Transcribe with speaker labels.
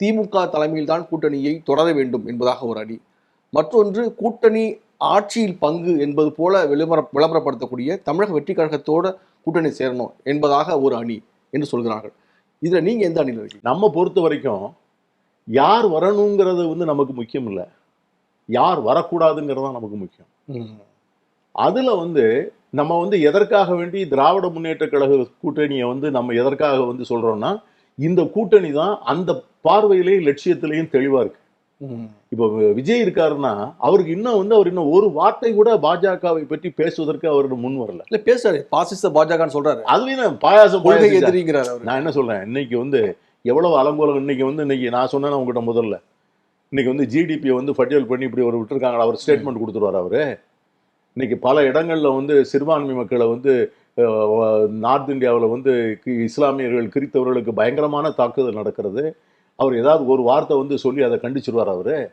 Speaker 1: திமுக தலைமையில் தான் கூட்டணியை தொடர வேண்டும் என்பதாக ஒரு அணி மற்றொன்று கூட்டணி ஆட்சியில் பங்கு என்பது போல விளம்பர விளம்பரப்படுத்தக்கூடிய தமிழக வெற்றி கழகத்தோட கூட்டணி சேரணும் என்பதாக ஒரு அணி என்று சொல்கிறார்கள். இதுல நீங்க எந்த அணியில் இருக்கீங்க?
Speaker 2: நம்ம பொறுத்த வரைக்கும் யார் வரணுங்கிறது வந்து நமக்கு முக்கியம் இல்லை. யார் வரக்கூடாதுங்கிறது தான் நமக்கு முக்கியம். அதுல வந்து நம்ம வந்து எதற்காக வேண்டி திராவிட முன்னேற்ற கழக கூட்டணியை வந்து நம்ம எதற்காக வந்து சொல்றோம்னா இந்த கூட்டணி தான் அந்த பார்வையிலேயும் லட்சியத்திலையும் தெளிவா இருக்கு. இப்போ விஜய் இருக்காருன்னா அவருக்கு இன்னும் வந்து அவர் இன்னும் ஒரு வார்த்தை கூட பாஜகவை பற்றி பேசுவதற்கு அவர் முன் வரல.
Speaker 1: இல்ல பேசுறாரு. பாசிச பாஜகன்னு சொல்றாரு.
Speaker 2: அதுலயும் பாயாசம்
Speaker 1: கொள்கை
Speaker 2: பாயாசம்
Speaker 1: எதிரிங்கிறார்
Speaker 2: நான் என்ன சொல்றேன்? இன்னைக்கு வந்து எவ்வளவு அலங்கோலம் இன்னைக்கு வந்து இன்னைக்கு நான் சொன்னேன் உங்ககிட்ட முதல்ல. இன்னைக்கு வந்து ஜிடிபியை வந்து ஃபட்டியல் பண்ணி இப்படி ஒரு விட்டுருக்காங்க அவர் ஸ்டேட்மெண்ட் கொடுத்துருவார் அவரு. இன்னைக்கு பல இடங்களில் வந்து சிறுபான்மை மக்களை வந்து நார்த் இந்தியாவில் வந்து கி- இஸ்லாமியர்கள் கிறித்தவர்களுக்கு பயங்கரமான தாக்குதல் நடக்கிறது. அவர் ஏதாவது ஒரு வார்த்தை வந்து சொல்லி அதை கண்டிச்சிருவார் அவர்.